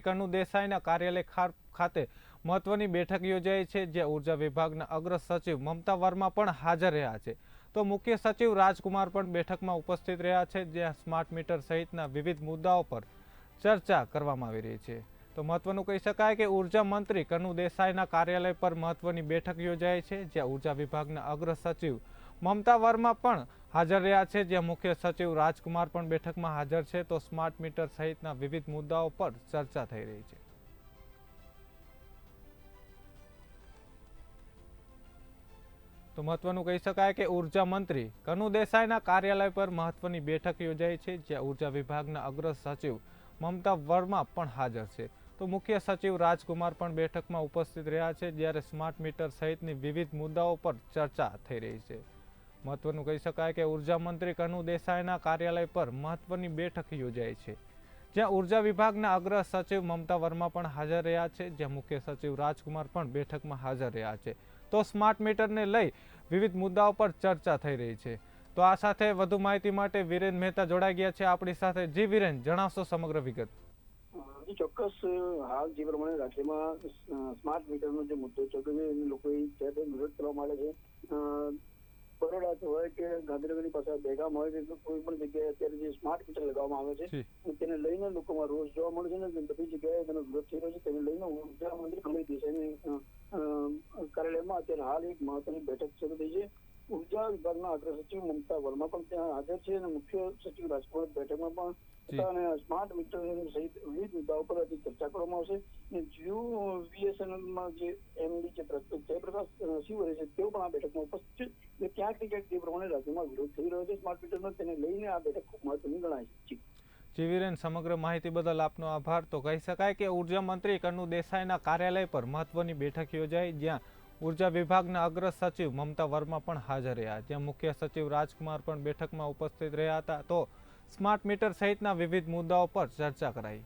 કનુ દેસાઈના કાર્યાલય ખાતે મહત્વની બેઠક યોજાઈ છે જે ઊર્જા વિભાગના અગ્ર સચિવ મમતા વર્મા પણ હાજર રહ્યા છે. તો મુખ્ય સચિવ રાજકુમાર પણ બેઠકમાં ઉપસ્થિત રહ્યા છે, જ્યાં સ્માર્ટ મીટર સહિતના વિવિધ મુદ્દાઓ પર ચર્ચા કરવામાં આવી રહી છે. તો મહત્વનું કહી શકાય કે ઊર્જા મંત્રી કનુ દેસાઈના કાર્યાલય પર મહત્વની બેઠક યોજાઈ છે, જ્યાં ઊર્જા વિભાગના અગ્ર સચિવ મમતા વર્મા પણ હાજર રહ્યા છે. જ્યાં મુખ્ય સચિવ રાજકુમાર પણ બેઠકમાં હાજર છે. તો સ્માર્ટ મીટર સહિતના વિવિધ મુદ્દાઓ પર ચર્ચા થઈ રહી છે. તો મહત્વનું કહી શકાય કે ઊર્જા મંત્રી કનુ દેસાઈના કાર્યાલય પર મહત્વની બેઠક યોજાઈ છે, જ્યાં ઊર્જા વિભાગના અગ્ર સચિવ મમતા વર્મા પણ હાજર છે. તો મુખ્ય સચિવ રાજકુમાર પણ બેઠકમાં ઉપસ્થિત રહ્યા છે, જ્યારે સ્માર્ટ મીટર સહિતની વિવિધ મુદ્દાઓ પર ચર્ચા થઈ રહી છે. મહત્વનું કહી શકાય કે ઊર્જા મંત્રી કનુ દેસાઈના કાર્યાલય પર મહત્વની બેઠક યોજાઈ છે. જ્યાં ઊર્જા વિભાગના અગ્ર સચિવ મમતા વર્મા પણ હાજર રહ્યા છે, જ્યાં મુખ્ય સચિવ રાજકુમાર પણ બેઠકમાં હાજર રહ્યા છે. તો સ્માર્ટ મીટરને લઈ વિવિધ મુદ્દાઓ પર ચર્ચા થઈ રહી છે. તો આ સાથે વધુ માહિતી માટે વિરેન મહેતા જોડાઈ ગયા છે. આપણી સાથે જી વિરેન, જણાવશો સમગ્ર વિગત. ચોક્કસ હાલ જે પ્રમાણે રાજ્યમાં સ્માર્ટ મીટરનો જે મુદ્દો છે કે લોકોએ વિરોધ કરવા માંડે છે. અ, હોય કે ગાંધીનગરની પાસે બેગામ હોય કે કોઈ પણ જગ્યાએ અત્યારે જે સ્માર્ટ મીટર લગાવવામાં આવે છે તેને લઈને લોકોમાં રોષ જોવા મળે છે ને બધી જગ્યાએ તેનો વિરોધ થઈ રહ્યો છે તેને લઈને ઊર્જા મંત્રી અમિત દેસાઈની કાર્યાલયમાં અત્યારે હાલ એક મહત્વની બેઠક શરૂ થઈ છે. ઊર્જા વિભાગના અગ્ર સચિવ મમતા વર્મા પણ ત્યાં હાજર છે અને મુખ્ય સચિવ રાજકોટ બેઠકમાં પણ અને સ્માર્ટ મીટર સહિત વિવિધ મુદ્દાઓ પર આજે ચર્ચા કરવામાં આવશે. અને જીઓ બીએસએનએલમાં જે એમડી છે જયપ્રકાશ શિવરે છે તેઓ પણ આ બેઠકમાં ઉપસ્થિત છે. એટલે ક્યાંક જે પ્રમાણે રાજ્યમાં વિરોધ થઈ રહ્યો છે, સ્માર્ટ મીટરનો તેને લઈને આ બેઠક ખૂબ મહત્વની ગણાય છે. જી. જી સમગ્ર માહિતી બદલ આપનો આભાર. તો કહી શકાય કે ઊર્જા મંત્રી કનુ દેસાઈના કાર્યાલય પર મહત્વની બેઠક યોજાઈ, જ્યાં ઊર્જા વિભાગના અગ્ર સચિવ મમતા વર્મા પણ હાજર રહ્યા. જ્યાં મુખ્ય સચિવ રાજકુમાર પણ બેઠકમાં ઉપસ્થિત રહ્યા હતા. તો સ્માર્ટ મીટર સહિતના વિવિધ મુદ્દાઓ પર ચર્ચા કરાઈ.